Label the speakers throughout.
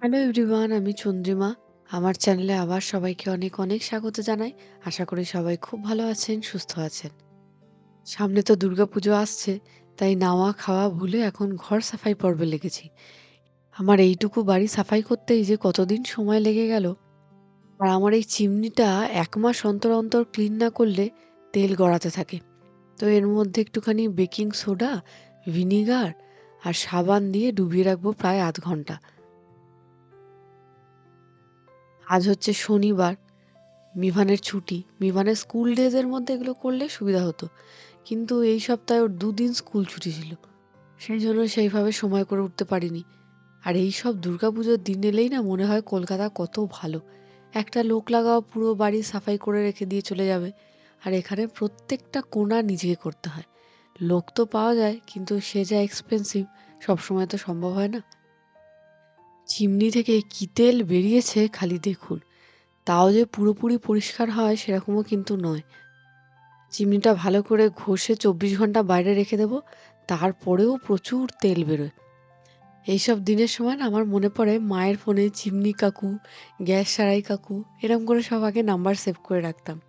Speaker 1: Hello everyone আমি চন্দ্রিমা। আমার চ্যানেলে আবার সবাইকে অনেক, অনেক স্বাগত জানাই। আশা করি সবাই খুব ভালো আছেন, সুস্থ আছেন। সামনে তো দুর্গাপুজো আসছে, তাই নাওয়া খাওয়া ভুলে এখন ঘর সাফাই পর্বে লেগেছি। আমার এইটুকু বাড়ি সাফাই করতেই যে কতদিন সময় লেগে গেল। আর আমার এই চিমনিটা এক মাস অন্তর, অন্তর ক্লিন না করলে তেল গড়াতে থাকে। তো এর মধ্যে একটুখানি বেকিং সোডা, ভিনিগার আর সাবান দিয়ে ডুবিয়ে রাখব প্রায় আধ ঘণ্টা। আজ হচ্ছে শনিবার। মিভানের ছুটি। মিভানের স্কুল ডেজের মধ্যে এগুলো করলে সুবিধা হতো। কিন্তু এই সপ্তাহে ওর ২ দিন স্কুল ছুটি ছিল। সেই জন্য সেইভাবে সময় করে উঠতে পারিনি। আর এইসব দুর্গাপুজোর দিন এলেই না মনে হয় কলকাতা কত ভালো। একটা লোক লাগাও পুরো বাড়ি সাফাই করে রেখে দিয়ে চলে যাবে। আর এখানে প্রত্যেকটা কোণা নিজেকে করতে হয়। লোক তো পাওয়া যায়, কিন্তু সে যা এক্সপেনসিভ সবসময় তো সম্ভব হয় না। চিমনি থেকে কি তেল বেরিয়েছে খালি দেখুন। তাও যে পুরোপুরি পরিষ্কার হয় সেরকমও কিন্তু নয়। চিমনিটা ভালো করে ঘষে ২৪ ঘণ্টা বাইরে রেখে দেব। তারপরেও প্রচুর তেল বেরোয়। এইসব দিনের সময় আমার মনে পড়ে মায়ের ফোনে চিমনি কাকু, গ্যাস সারাই কাকু এরকম করে সব আগে নাম্বার সেভ করে রাখতাম।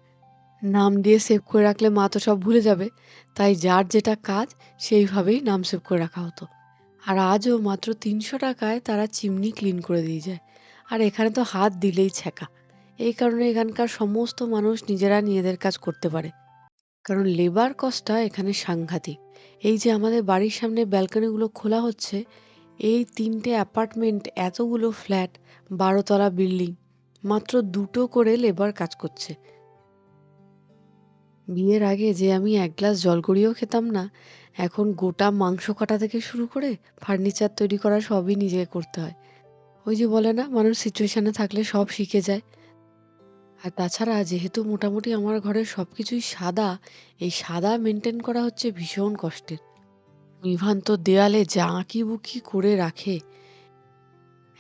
Speaker 1: নাম দিয়ে সেভ করে রাখলে মা তো সব ভুলে যাবে। তাই যার যেটা কাজ সেইভাবেই নাম সেভ করে রাখা হতো। আর আজও মাত্র তিনশো টাকায় তারা চিমনি ক্লিন করে দিয়ে যায়। আর এখানে তো হাত দিলেই ছ্যাঁকা। এই কারণে এখানকার সমস্ত মানুষ নিজেরা নিজেদের কাজ করতে পারে। কারণ লেবার কস্টটা এখানে সাংঘাতিক। এই যে আমাদের বাড়ির সামনে ব্যালকনিগুলো খোলা হচ্ছে, এই তিনটে অ্যাপার্টমেন্ট, এতগুলো ফ্ল্যাট, বারোতলা বিল্ডিং। মাত্র দুটো করে লেবার কাজ করছে। বিয়ের আগে যে আমি এক গ্লাস জল গড়িয়েও খেতাম না, এখন গোটা মাংস কাটা থেকে শুরু করে ফার্নিচার তৈরি করা সবই নিজেকে করতে হয়। ওই যে বলে না মানুষ সিচুয়েশানে থাকলে সব শিখে যায়। আর তাছাড়া যেহেতু মোটামুটি আমার ঘরের সব কিছুই সাদা, এই সাদা মেনটেন করা হচ্ছে ভীষণ কষ্টের। ইভান তো দেয়ালে যা আঁকিবুকি করে রাখে।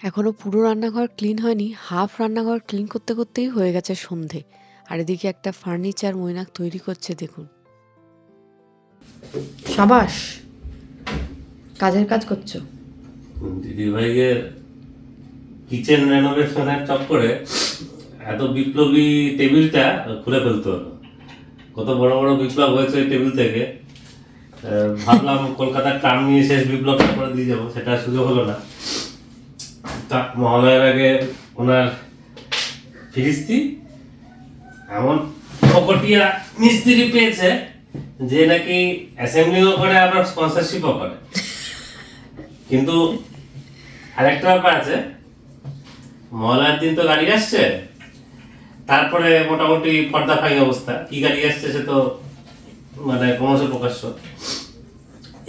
Speaker 1: এখনও পুরো রান্নাঘর ক্লিন হয়নি। হাফ রান্নাঘর ক্লিন করতে, করতেই হয়ে গেছে সন্ধে। আর এদিকে একটা ফার্নিচার মৈনাক তৈরি করছে দেখুন।
Speaker 2: সাবাস, কাজের কাজ করছ।
Speaker 3: দিদিভাইয়ের কিচেন রেনোভেশনের চক্করে এত বিপ্লবী টেবিলটা খুলে ফেলতে কত বড় বড় বিপ্লব হয়েছে ওই টেবিল থেকে। ভাবলাম কলকাতার ট্রাম নিয়ে শেষ বিপ্লবটা করে দিয়ে যাব, সেটা সুযোগ হলো না। তা মহালয়ার আগে ওনার ফিরিস্তি এমন ফকটিয়া মিস্ত্রি পেয়েছে যে নাকি অ্যাসেম্বলিও করে, আবার স্পন্সরশিপও করে। কিন্তু আরেকটা ব্যাপার আছে মহলার দিন তো গাড়ি আসছে, তারপরে মোটামুটি পর্দা ফাই অবস্থা। কি গাড়ি আসছে সে তো মানে ক্রমশ প্রকাশ্য।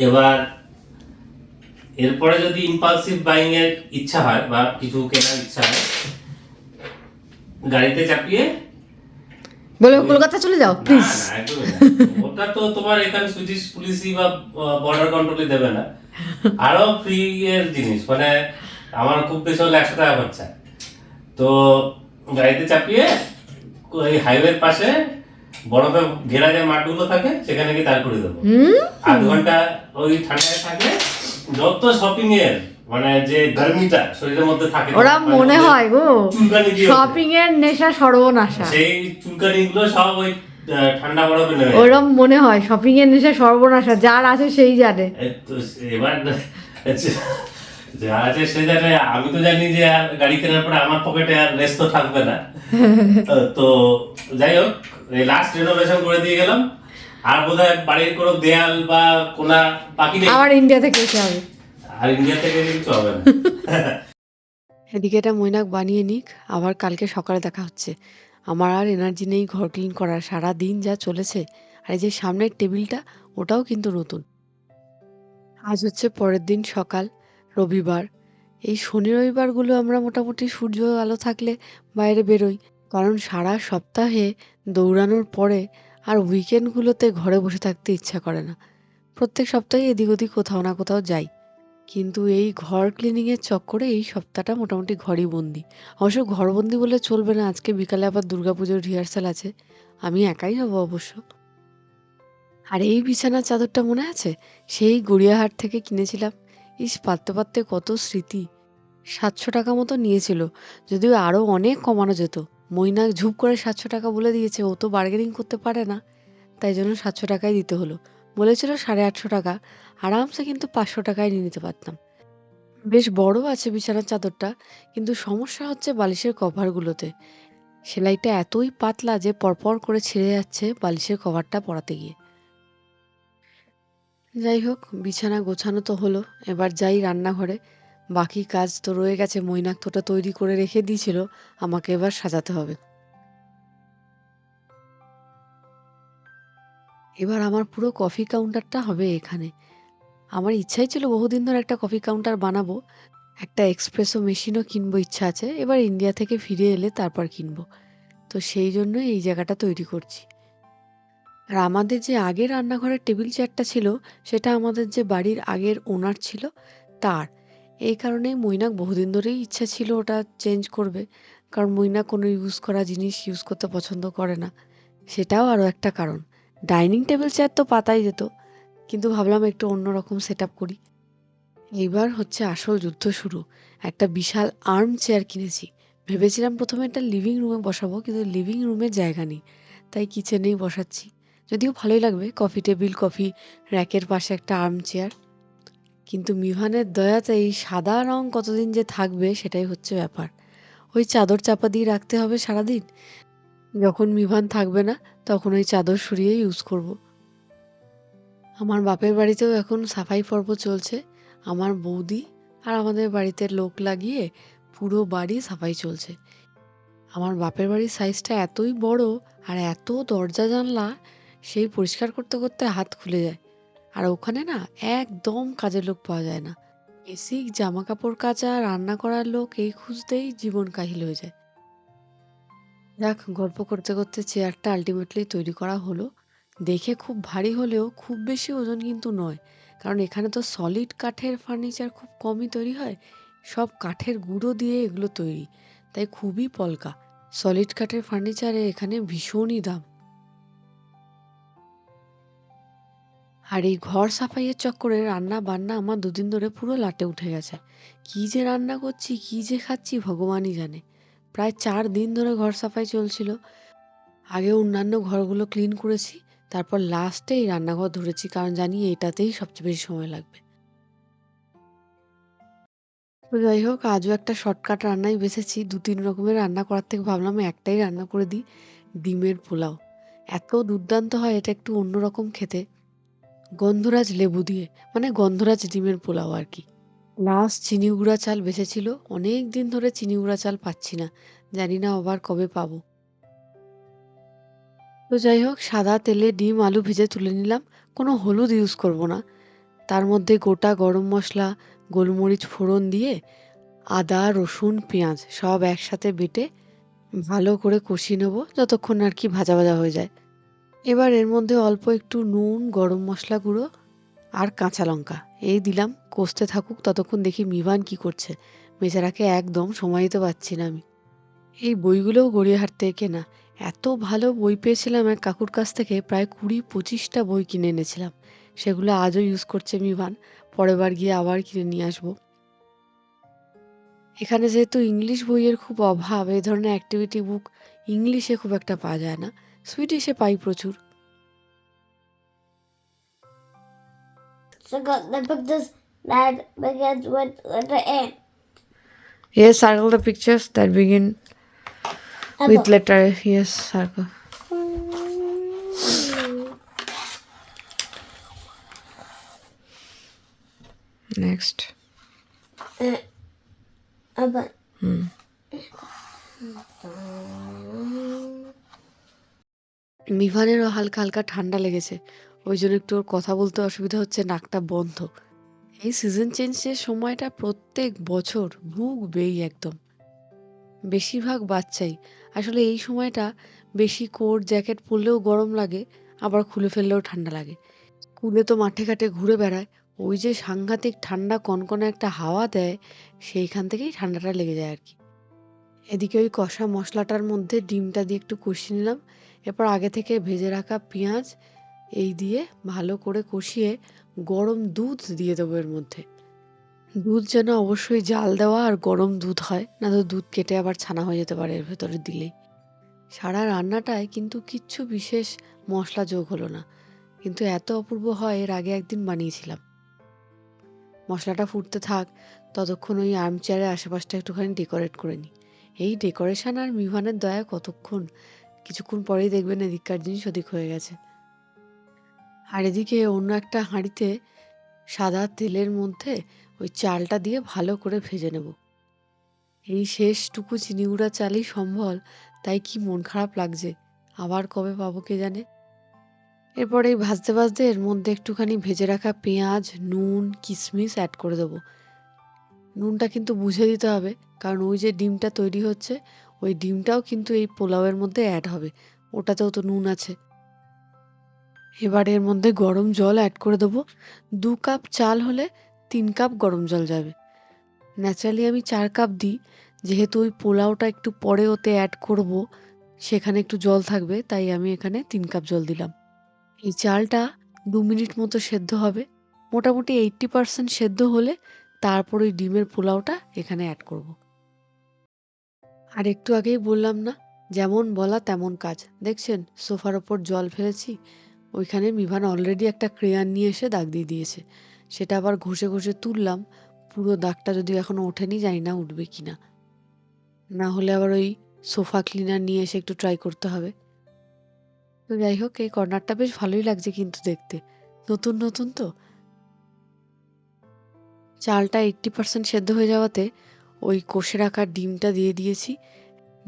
Speaker 3: এবার এরপরে যদি ইম্পালসিভ বাইং এর ইচ্ছা হয় বা কিছু কেনার ইচ্ছা হয়, গাড়িতে চাপিয়ে
Speaker 2: বলে কলকাতা চলে যাও প্লিজ।
Speaker 3: ওটা তো তোমার এখানে সুইডিশ পুলিশই বা বর্ডার কন্ট্রোলই দেবে না। আরও ফ্রি এর জিনিস মানে আমার খুব বেশি হলে একশো টাকা খরচা। তো গাড়িতে চাপিয়ে ওই হাইওয়ের পাশে বরফে ঘেরা যে মাঠগুলো থাকে সেখানে গিয়ে দাঁড় করে দেবো। আধ ঘণ্টা ওই ঠান্ডায় থাকে যত শপিং এর মানে যে গরমিটা শরীরের মধ্যে থাকে
Speaker 2: ওরা
Speaker 3: মানে
Speaker 2: হয় গো শপিং এর নেশা সর্বনাশা।
Speaker 3: সেই চুলকানি গুলো সব ওই ঠান্ডা বরফে নেমে যায়।
Speaker 2: ওরম মনে হয় শপিং এর নেশা সর্বনাশা যার আছে সেই জানে।
Speaker 3: তো এবার যা আছে সে জানে আমি তো জানি যে আর গাড়ি কেনার পরে আমার পকেটে আর রেস তো থাকবে না। তো যাই হোক লাস্ট রেনোভেশন করে দিয়ে গেলাম। আর বোধহয় বাড়ির কোনো দেয়াল বা কোনা বাকি নেই।
Speaker 2: আবার ইন্ডিয়া থেকে এসে হবে।
Speaker 3: আর ইন্ডিয়া থেকে কিছু হবে না
Speaker 1: এদিকে এটা মৈনাক বানিয়ে নিক, আবার কালকে সকালে দেখা হচ্ছে। আমার আর এনার্জি নেই ঘর ক্লিন করার। সারাদিন যা চলেছে। আর এই যে সামনের টেবিলটা ওটাও কিন্তু নতুন। আজ হচ্ছে পরের দিন সকাল, রবিবার। এই শনি রবিবারগুলো আমরা মোটামুটি সূর্য আলো থাকলে বাইরে বেরোই। কারণ সারা সপ্তাহে দৌড়ানোর পরে আর উইকেন্ডগুলোতে ঘরে বসে থাকতে ইচ্ছা করে না। প্রত্যেক সপ্তাহে এদিক ওদিক কোথাও না কোথাও যাই। কিন্তু এই ঘর ক্লিনিংয়ের চক্করে এই সপ্তাহটা মোটামুটি ঘরই বন্দি। অবশ্য ঘরবন্দি বলে চলবে না। আজকে বিকালে আবার দুর্গাপুজোর রিহার্সাল আছে। আমি একাই যাব অবশ্য। আর এই বিছানার চাদরটা মনে আছে? সেই গড়িয়াহাট থেকে কিনেছিলাম। ইস! পাততে, পারতে কত স্মৃতি। সাতশো টাকা মতো নিয়েছিল যদিও আরও অনেক কমানো যেত মইনা ঝুপ করে সাতশো টাকা বলে দিয়েছে ও তো বার্গেনিং করতে পারে না তাই জন্য সাতশো টাকাই দিতে হলো বলেছিল সাড়ে আটশো টাকা আরামসে কিন্তু পাঁচশো টাকায় নিয়ে নিতে পারতাম। বেশ বড় আছে বিছানার চাদরটা, কিন্তু সমস্যা হচ্ছে বালিশের কভারগুলোতে। সেলাইটা এতই পাতলা যে পরপর করে ছিঁড়ে যাচ্ছে বালিশের কভারটা পরাতে গিয়ে। যাই হোক, বিছানা গোছানো তো হলো, এবার যাই রান্নাঘরে। বাকি কাজ তো রয়ে গেছে মৈনাক তোটা তৈরি করে রেখে দিয়েছিল, আমাকে এবার সাজাতে হবে। এবার আমার পুরো কফি কাউন্টারটা হবে এখানে। আমার ইচ্ছাই ছিল বহুদিন ধরে একটা কফি কাউন্টার বানাবো, একটা এক্সপ্রেসো মেশিনও কিনবো ইচ্ছা আছে, এবার ইন্ডিয়া থেকে ফিরে এলে তারপর কিনবো। তো সেই জন্য এই জায়গাটা তৈরি করছি। আর আমাদের যে আগের রান্নাঘরের টেবিল চেয়ারটা ছিল, সেটা আমাদের যে বাড়ির আগের ওনার ছিল, তার। এই কারণেই মৈনাক বহুদিন ধরেই ইচ্ছা ছিল ওটা চেঞ্জ করবে, কারণ মৈনাক কোনো ইউজ করা জিনিস ইউজ করতে পছন্দ করে না। সেটাও আরও একটা কারণ। ডাইনিং টেবিল চেয়ার তো পাতাই যেত কিন্তু ভাবলাম একটু অন্যরকম সেট আপ করি। এইবার হচ্ছে আসল যুদ্ধ শুরু। একটা বিশাল আর্ম চেয়ার কিনেছি। ভেবেছিলাম প্রথমে একটা লিভিং রুমে বসাবো, কিন্তু লিভিং রুমে জায়গা নেই। তাই কিচেনেই বসাচ্ছি। যদিও ভালোই লাগবে কফি টেবিল কফি র্যাকের পাশে একটা আর্ম চেয়ার কিন্তু মিভানের দয়াতে এই সাদা রং কতদিন যে থাকবে সেটাই হচ্ছে ব্যাপার। ওই চাদর চাপা দিয়ে রাখতে হবে সারাদিন? যখন মিভান থাকবে না, তখন ওই চাদর সরিয়ে ইউজ করব। আমার বাপের বাড়িতেও এখন সাফাই পর্ব চলছে। আমার বৌদি আর আমাদের বাড়িতে লোক লাগিয়ে পুরো বাড়ি সাফাই চলছে। আমার বাপের বাড়ির সাইজটা এতই বড় আর এত দরজা জানলা, সেই পরিষ্কার করতে করতে হাত খুলে যায়। আর ওখানে না একদম কাজের লোক পাওয়া যায় না। এসি জামা কাপড় কাচা, রান্না করার লোক এই খুঁজতেই জীবন কাহিল হয়ে যায়। যাক, গল্প করতে করতে চেয়ারটা আলটিমেটলি তৈরি করা হলো। দেখে খুব ভারী হলেও খুব বেশি ওজন কিন্তু নয়। কারণ এখানে তো সলিড কাঠের ফার্নিচার খুব কমই তৈরি হয়। সব কাঠের গুঁড়ো দিয়ে এগুলো তৈরি। তাই খুবই পলকা। সলিড কাঠের ফার্নিচারে এখানে ভীষণই দাম। আর এই ঘর সাফাইয়ের চক্করে রান্না বান্না আমার দুদিন ধরে পুরো লাটে উঠে গেছে। কি যে রান্না করছি, কি যে খাচ্ছি ভগবানই জানে। প্রায় চার দিন ধরে ঘর সাফাই চলছিল। আগে অন্যান্য ঘরগুলো ক্লিন করেছি। তারপর লাস্টে এই রান্নাঘর ধরেছি, কারণ জানি এটাতেই সবচেয়ে বেশি সময় লাগবে। তো যাই হোক, আজও একটা শর্টকাট রান্নাই বেছেছি। দু তিন রকমের রান্না করার থেকে ভাবলাম একটাই রান্না করে দিই, ডিমের পোলাও। এত দুর্দান্ত হয়, এটা একটু অন্যরকম খেতে। গন্ধরাজ লেবু দিয়ে মানে গন্ধরাজ ডিমের পোলাও আর কি। লাস্ট চিনি গুঁড়া চাল বেঁচেছিল অনেক দিন ধরে চিনি গুঁড়া চাল পাচ্ছি না। জানি না আবার কবে পাবো। তো যাই হোক, সাদা তেলে ডিম, আলু ভেজে তুলে নিলাম। কোনো হলুদ ইউজ করব না। তার মধ্যে গোটা গরম মশলা, গোলমরিচ ফোড়ন দিয়ে আদা, রসুন, পেঁয়াজ সব একসাথে বেটে ভালো করে কষিয়ে নেব যতক্ষণ আর কি ভাজা ভাজা হয়ে যায়। এবার এর মধ্যে অল্প একটু নুন, গরম মশলা গুঁড়ো আর কাঁচা লঙ্কা। এই দিলাম, কষতে থাকুক ততক্ষণ দেখি মিভান কি করছে। বেচারাকে একদম সময় দিতে পারছি না আমি। এই বইগুলোও গড়িয়াহাট থেকে কেনা এত ভালো বই পেয়েছিলাম এক কাকুর কাছ থেকে প্রায় কুড়ি পঁচিশটা বই কিনে এনেছিলাম। সেগুলো আজও ইউজ করছে মিভান। পরের বার গিয়ে আবার কিনে নিয়ে আসব। এখানে যেহেতু ইংলিশ বইয়ের খুব অভাব এই ধরনের অ্যাক্টিভিটি বুক ইংলিশে খুব একটা পাওয়া যায় না। সুইডিশে পাই প্রচুর.
Speaker 2: Yes, circle the pictures that begin with letter Yes, circle. Next.
Speaker 4: Apple.
Speaker 1: মিভানেরও হালকা হালকা ঠান্ডা লেগেছে ওই জন্য একটু ওর কথা বলতে অসুবিধা হচ্ছে নাকটা বন্ধ এই সিজন চেঞ্জের সময়টা প্রত্যেক বছর ভুগবেই একদম বেশিরভাগ বাচ্চাই। আসলে এই সময়টা বেশি কোট, জ্যাকেট পরলেও গরম লাগে, আবার খুলে ফেললেও ঠান্ডা লাগে। স্কুলে তো মাঠে ঘাটে ঘুরে বেড়ায়, ওই যে সাংঘাতিক ঠান্ডা কনকনে একটা হাওয়া দেয়, সেইখান থেকেই ঠান্ডাটা লেগে যায় আর কি। এদিকে ওই কষা মশলাটার মধ্যে ডিমটা দিয়ে একটু কষিয়ে নিলাম, এরপর আগে থেকে ভেজে রাখা পেঁয়াজ, এই দিয়ে ভালো করে কষিয়ে গরম দুধ দিয়ে দেবো এর মধ্যে। দুধ যেন অবশ্যই জাল দেওয়া আর গরম দুধ হয়, না তো দুধ কেটে আবার ছানা হয়ে যেতে পারে এর ভেতরে দিলেই সারা রান্নাটায় কিন্তু কিচ্ছু বিশেষ মশলা যোগ হলো না, কিন্তু এত অপূর্ব হয় এর আগে একদিন বানিয়েছিলাম। মশলাটা ফুটতে থাক, ততক্ষণ ওই আর্ম চেয়ারের আশেপাশটা একটুখানি ডেকোরেট করে নিই। এই ডেকোরেশন আর মিভানের দয়া কতক্ষণ? কিছুক্ষণ পরেই দেখবেন এদিককার জিনিস ওদিক হয়ে গেছে। আর এদিকে অন্য একটা হাঁড়িতে সাদা তেলের মধ্যে ওই চালটা দিয়ে ভালো করে ভেজে নেব। এই শেষটুকু চিনি গুঁড়া চালই সম্বল তাই কি মন খারাপ লাগছে? আবার কবে পাবো কে জানে? এরপর এই ভাজতে ভাজতে এর মধ্যে একটুখানি ভেজে রাখা পেঁয়াজ, নুন কিশমিশ অ্যাড করে দেবো। নুনটা কিন্তু বুঝে দিতে হবে, কারণ ওই যে ডিমটা তৈরি হচ্ছে, ওই ডিমটাও কিন্তু এই পোলাওয়ের মধ্যে অ্যাড হবে, ওটাতেও তো নুন আছে। এবার এর মধ্যে গরম জল অ্যাড করে দেবো। দু কাপ চাল হলে তিন কাপ গরম জল যাবে। ন্যাচারালি আমি চার কাপ দিই, যেহেতু ওই পোলাওটা একটু পরে ওতে অ্যাড করব, সেখানে একটু জল থাকবে, তাই আমি এখানে তিন কাপ জল দিলাম। এই চালটা দু মিনিট মতো সেদ্ধ হবে, মোটামুটি এইট্টি পারসেন্ট সেদ্ধ হলে তারপর ওই ডিমের পোলাওটা এখানে অ্যাড করব। আর একটু আগেই বললাম না, যেমন বলা তেমন কাজ। দেখছেন, সোফার ওপর জল ফেলেছি, ওইখানে মিভান অলরেডি একটা ক্রেয়ান নিয়ে এসে দাগ দিয়ে দিয়েছে। সেটা আবার ঘষে ঘষে তুললাম। পুরো দাগটা যদি এখনও ওঠেনি, জানি না উঠবে কি না। না হলে আবার ওই সোফা ক্লিনার নিয়ে এসে একটু ট্রাই করতে হবে। তো যাই হোক, এই কর্নারটা বেশ ভালোই লাগছে কিন্তু দেখতে। নতুন নতুন তো। চালটা এইট্টি পার্সেন্ট সেদ্ধ হয়ে যাওয়াতে ওই কষে রাখা ডিমটা দিয়ে দিয়েছি।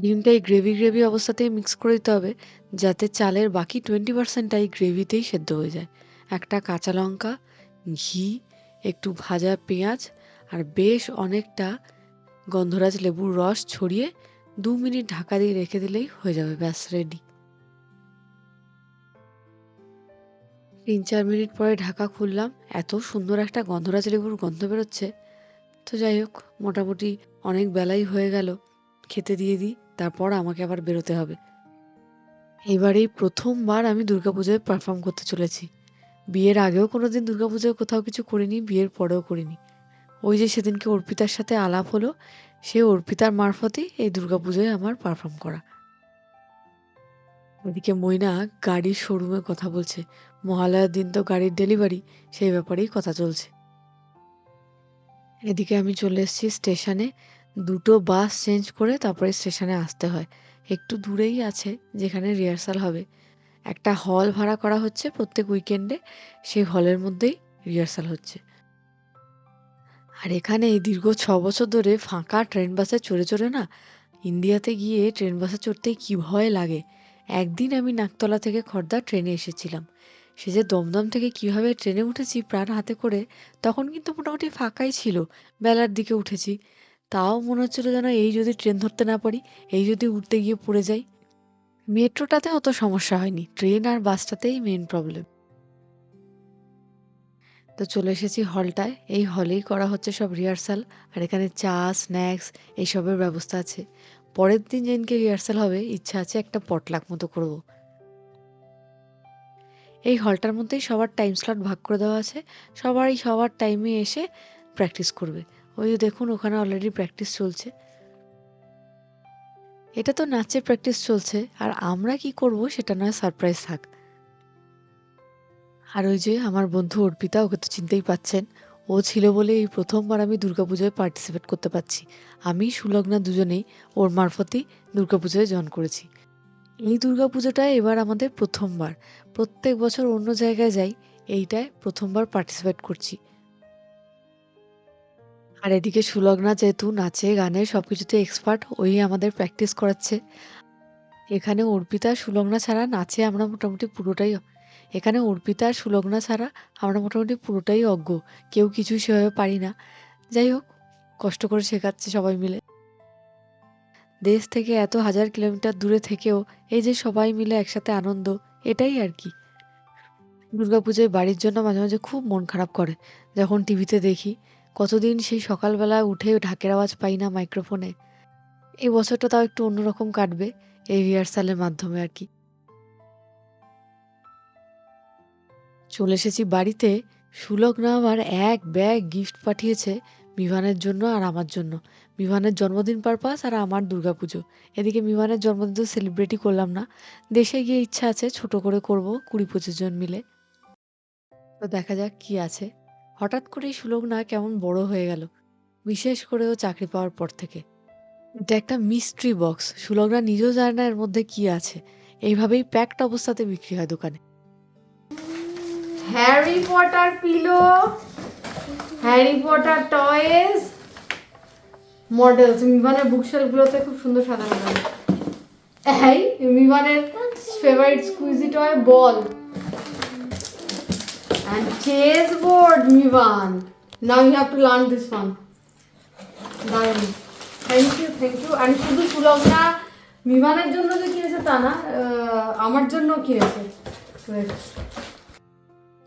Speaker 1: ডিমটা এই গ্রেভি গ্রেভি অবস্থাতেই মিক্স করে দিতে হবে, যাতে চালের বাকি টোয়েন্টি পার্সেন্টটা এই গ্রেভিতেই সেদ্ধ হয়ে যায়। একটা কাঁচা লঙ্কা ঘি, একটু ভাজা পেঁয়াজ আর বেশ অনেকটা গন্ধরাজ লেবুর রস ছড়িয়ে দু মিনিট ঢাকা দিয়ে রেখে দিলেই হয়ে যাবে, ব্যাস রেডি তিন চার মিনিট পরে ঢাকা খুললাম, এত সুন্দর একটা গন্ধরাজ লেবুর গন্ধ বেরোচ্ছে। তো যাই হোক, মোটামুটি অনেক বেলাই হয়ে গেল, খেতে দিয়ে দিই, তারপর আমাকে আবার বেরোতে হবে। এবারেই প্রথমবার আমি দুর্গাপুজোয় পারফর্ম করতে চলেছি। বিয়ের আগেও কোনো দিন দুর্গাপুজোয় কোথাও কিছু করিনি, বিয়ের পরেও করিনি। ওই যে সেদিনকে অর্পিতার সাথে আলাপ হলো, সে অর্পিতার মারফতেই এই দুর্গাপুজোয় আমার পারফর্ম করা। ওদিকে ময়না গাড়ির শোরুমে কথা বলছে। মহালয়ার দিন তো গাড়ির ডেলিভারি সেই ব্যাপারেই কথা চলছে। এদিকে আমি চলে এসেছি স্টেশনে। দুটো বাস চেঞ্জ করে তারপরে স্টেশনে আসতে হয়। একটু দূরেই আছে, যেখানে রিহার্সাল হবে। একটা হল ভাড়া করা হচ্ছে প্রত্যেক উইকেন্ডে সেই হলের মধ্যেই রিহার্সাল হচ্ছে। আর এখানে এই দীর্ঘ ছ বছর ধরে ফাঁকা ট্রেন বাসে চড়ে চড়ে না, ইন্ডিয়াতে গিয়ে ট্রেন বাসে চড়তেই কী ভয় লাগে? একদিন আমি নাকতলা থেকে খর্দা ট্রেনে এসেছিলাম। সে যে দমদম থেকে কীভাবে ট্রেনে উঠেছি প্রাণ হাতে করে, তখন কিন্তু মোটামুটি ফাঁকাই ছিল, বেলার দিকে উঠেছি। তাও মনে হচ্ছিল যেন এই যদি ট্রেন ধরতে না পারি, এই যদি উঠতে গিয়ে পড়ে যাই। মেট্রোটাতে অত সমস্যা হয়নি। ট্রেন আর বাসটাতেই মেন প্রবলেম তো চলে এসেছি হলটায়। এই হলেই করা হচ্ছে সব রিহার্সাল আর এখানে চা স্ন্যাক্স এইসবের ব্যবস্থা আছে। পরের দিন যেদিনকে রিহার্সাল হবে, ইচ্ছা আছে একটা পটলাক মতো করব। এই হলটার মধ্যেই সবার টাইম স্লট ভাগ করে দেওয়া আছে। সবাই সবার টাইমে এসে প্র্যাকটিস করবে। ওই দেখুন, ওখানে অলরেডি প্র্যাকটিস চলছে। এটা তো নাচের প্র্যাকটিস চলছে, আর আমরা কি করব সেটা নয় সারপ্রাইজ থাক। আর ওই যে আমার বন্ধু অর্পিতা, ওকে তো চিনতেই পাচ্ছেন, ও ছিল বলে এই প্রথমবার আমি দুর্গাপুজোয় পার্টিসিপেট করতে পারছি। আমি, সুলগ্না দুজনেই, ওর মারফতই দুর্গাপুজোয় জয়েন করেছি। এই দুর্গাপুজোটায় এবার আমাদের প্রথমবার। প্রত্যেক বছর অন্য জায়গায় যাই, এইটায় প্রথমবার পার্টিসিপেট করছি। আর এদিকে সুলগ্না যেহেতু নাচে, গানে সব কিছুতে এক্সপার্ট ওই আমাদের প্র্যাকটিস করাচ্ছে। এখানে অর্পিতা, সুলগ্না ছাড়া নাচে আমরা মোটামুটি পুরোটাই এখানে অর্পিতা আর সুলগ্না ছাড়া আমরা মোটামুটি পুরোটাই অজ্ঞ। কেউ কিছু সেভাবে পারি না। যাই হোক, কষ্ট করে শেখাচ্ছে সবাই মিলে। দেশ থেকে এত হাজার কিলোমিটার দূরে থেকেও এই যে সবাই মিলে একসাথে আনন্দ, এটাই আর কি। দুর্গাপুজোয় বাড়ির জন্য মাঝে মাঝে খুব মন খারাপ করে, যখন টিভিতে দেখি। কতদিন সেই সকালবেলা উঠে ঢাকের আওয়াজ পাই না মাইক্রোফোনে? এই বছরটা তাও একটু অন্যরকম কাটবে, এই রিহার্সালের মাধ্যমে আর কি। চলে এসেছি বাড়িতে, সুলগ্না আমার এক ব্যাগ গিফট পাঠিয়েছে মিভানের জন্য আর আমার জন্য। মিভানের জন্মদিন পারপাস আর আমার দুর্গাপুজো। এদিকে মিভানের জন্মদিন তো সেলিব্রেটই করলাম না। দেশে গিয়ে ইচ্ছা আছে ছোট করে করব কুড়ি পঁচিশ জন মিলে। তো দেখা যাক কি আছে। হঠাৎ করেই সুলগ্না কেমন বড় হয়ে গেল। বিশেষ করে ও চাকরি পাওয়ার পর থেকে। এটা একটা মিস্ট্রি বক্স সুলগ্না নিজেও জানে না এর মধ্যে কি আছে। এইভাবেই প্যাকড অবস্থাতে বিক্রি হয় দোকানে।
Speaker 2: Harry Potter pillow, Harry Potter toys models মিভানের বুকশেলগুলোতে খুব সুন্দর সাজানো থাকে এই মিভানের favourite squeezy toy ball chess board Mivan now you have to learn this one দারুণ thank you thank you and শুধু সুলগ্না মিভানের জন্য যে কিনেছে তা না আমার জন্য কিনেছে.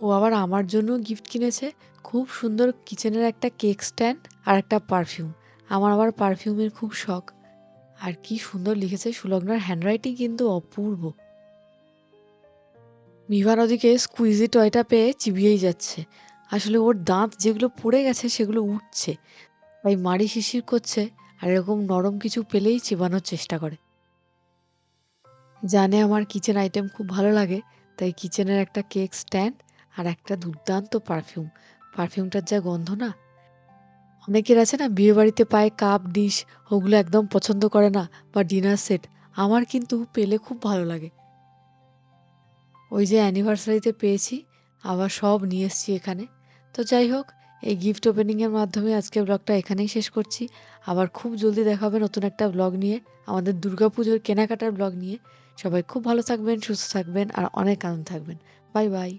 Speaker 1: ও আবার আমার জন্য গিফট কিনেছে। খুব সুন্দর কিচেনের একটা কেক স্ট্যান্ড আর একটা পারফিউম আমার আবার পারফিউমের খুব শখ। আর কি সুন্দর লিখেছে সুলগ্নার হ্যান্ডরাইটিং কিন্তু অপূর্ব। মিভান ওদিকে স্কুইজি টয়টা পেয়ে চিবিয়েই যাচ্ছে। আসলে ওর দাঁত যেগুলো পড়ে গেছে সেগুলো উঠছে। তাই মাড়ি শিশির করছে আর এরকম নরম কিছু পেলেই চিবানোর চেষ্টা করে। জানে আমার কিচেন আইটেম খুব ভালো লাগে, তাই কিচেনের একটা কেক স্ট্যান্ড আর একটা দুর্দান্ত পারফিউম পারফিউমটার যা গন্ধ না? অনেকের আছে না বিয়ে বাড়িতে পায় কাপ ডিশ ওগুলো একদম পছন্দ করে না বা ডিনার সেট আমার কিন্তু পেলে খুব ভালো লাগে। ওই যে অ্যানিভার্সারিতে পেয়েছি, আবার সব নিয়ে এসছি এখানে। তো যাই হোক, এই গিফট ওপেনিংয়ের মাধ্যমে আজকে ব্লগটা এখানেই শেষ করছি। আবার খুব জলদি দেখা হবে নতুন একটা ব্লগ নিয়ে, আমাদের দুর্গা পুজোর কেনাকাটার ব্লগ নিয়ে। সবাই খুব ভালো থাকবেন, সুস্থ থাকবেন, আর অনেক আনন্দ থাকবেন। Bye bye